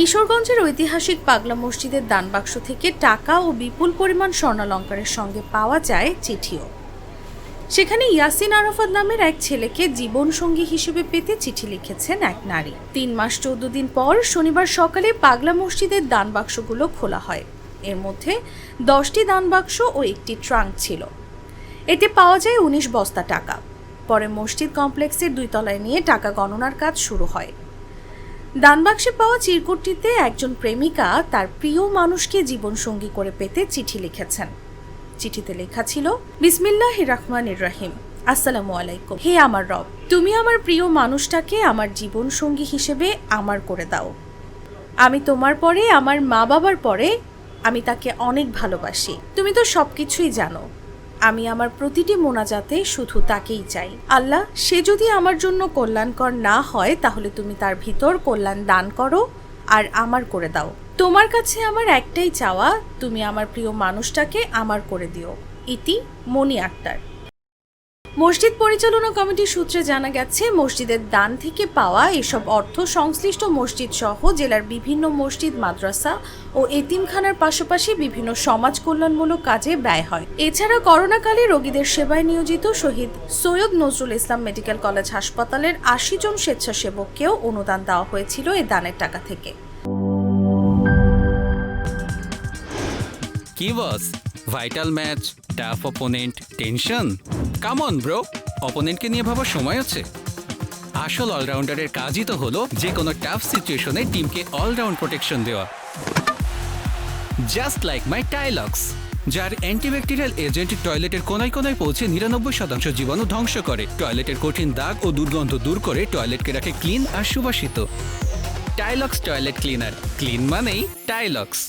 কিশোরগঞ্জের ঐতিহাসিক পাগলা মসজিদের দানবাক্স থেকে টাকা ও বিপুল পরিমাণ স্বর্ণালঙ্কারের সঙ্গে পাওয়া যায় চিঠিও। সেখানে ইয়াসিন আরাফাত নামের এক ছেলেকে জীবনসঙ্গী হিসেবে পেতে চিঠি লিখেছেন এক নারী। তিন মাস চৌদ্দ দিন পর শনিবার সকালে পাগলা মসজিদের দানবাক্সগুলো খোলা হয়। এর মধ্যে দশটি দানবাক্স ও একটি ট্রাঙ্ক ছিল। এতে পাওয়া যায় উনিশ বস্তা টাকা। পরে মসজিদ কমপ্লেক্সের দুই তলায় নিয়ে টাকা গণনার কাজ শুরু হয়। দানবাক্সে পাওয়া চিরকুটটিতে একজন প্রেমিকা তার প্রিয় মানুষকে জীবনসঙ্গী করে পেতে চিঠি লিখেছেন। চিঠিতে লেখা ছিল বিসমিল্লাহ রহমানির রহিম। আসসালামু আলাইকুম। হে আমার রব, তুমি আমার প্রিয় মানুষটাকে আমার জীবন সঙ্গী হিসেবে আমার করে দাও। আমি তোমার পরে, আমার মা বাবার পরে, আমি তাকে অনেক ভালোবাসি। তুমি তো সবকিছুই জানো। আমি আমার প্রতিটি মোনাজাতে শুধু তাকেই চাই। আল্লাহ, সে যদি আমার জন্য কল্যাণকর না হয়, তাহলে তুমি তার ভিতর কল্যাণ দান করো আর আমার করে দাও। তোমার কাছে আমার একটাই চাওয়া, তুমি আমার প্রিয় মানুষটাকে আমার করে দিও। ইতি মনি আক্তার। মসজিদ পরিচালনা কমিটির সূত্রে জানা গেছে, মসজিদের দান থেকে পাওয়া এসব অর্থ সংশ্লিষ্ট মসজিদ সহ জেলার বিভিন্ন মসজিদ, মাদ্রাসা ও এতিমখানার পাশাপাশি বিভিন্ন সমাজ কল্যাণমূলক কাজে ব্যয় হয়। এছাড়া করোনাকালে রোগীদের সেবায় নিয়োজিত শহীদ সৈয়দ নজরুল ইসলাম মেডিকেল কলেজ হাসপাতালের আশি জন স্বেচ্ছাসেবককেও অনুদান দেওয়া হয়েছিল এই দানের টাকা থেকে। কি boss? Vital match tough opponent tension come on bro অপোনেন্টকে নিয়ে ভাবার সময় আছে আসল অলরাউন্ডারের কাজই তো হলো যে কোনো টাফ সিচুয়েশনে টিমকে অলরাউন্ড প্রোটেকশন দেওয়া। জাস্ট লাইক মাই টাইলক্স যার অ্যান্টিব্যাকটেরিয়াল এজেন্ট টয়লেটের কোনায় কোনায় পৌঁছে নিরানব্বই শতাংশ জীবাণু ধ্বংস করে। টয়লেটের কঠিন দাগ ও দুর্গন্ধ দূর করে টয়লেটকে রাখে ক্লিন আর সুবাসিত। টাইলক্স টয়লেট ক্লিনার ক্লিন মানেই টাইলক্স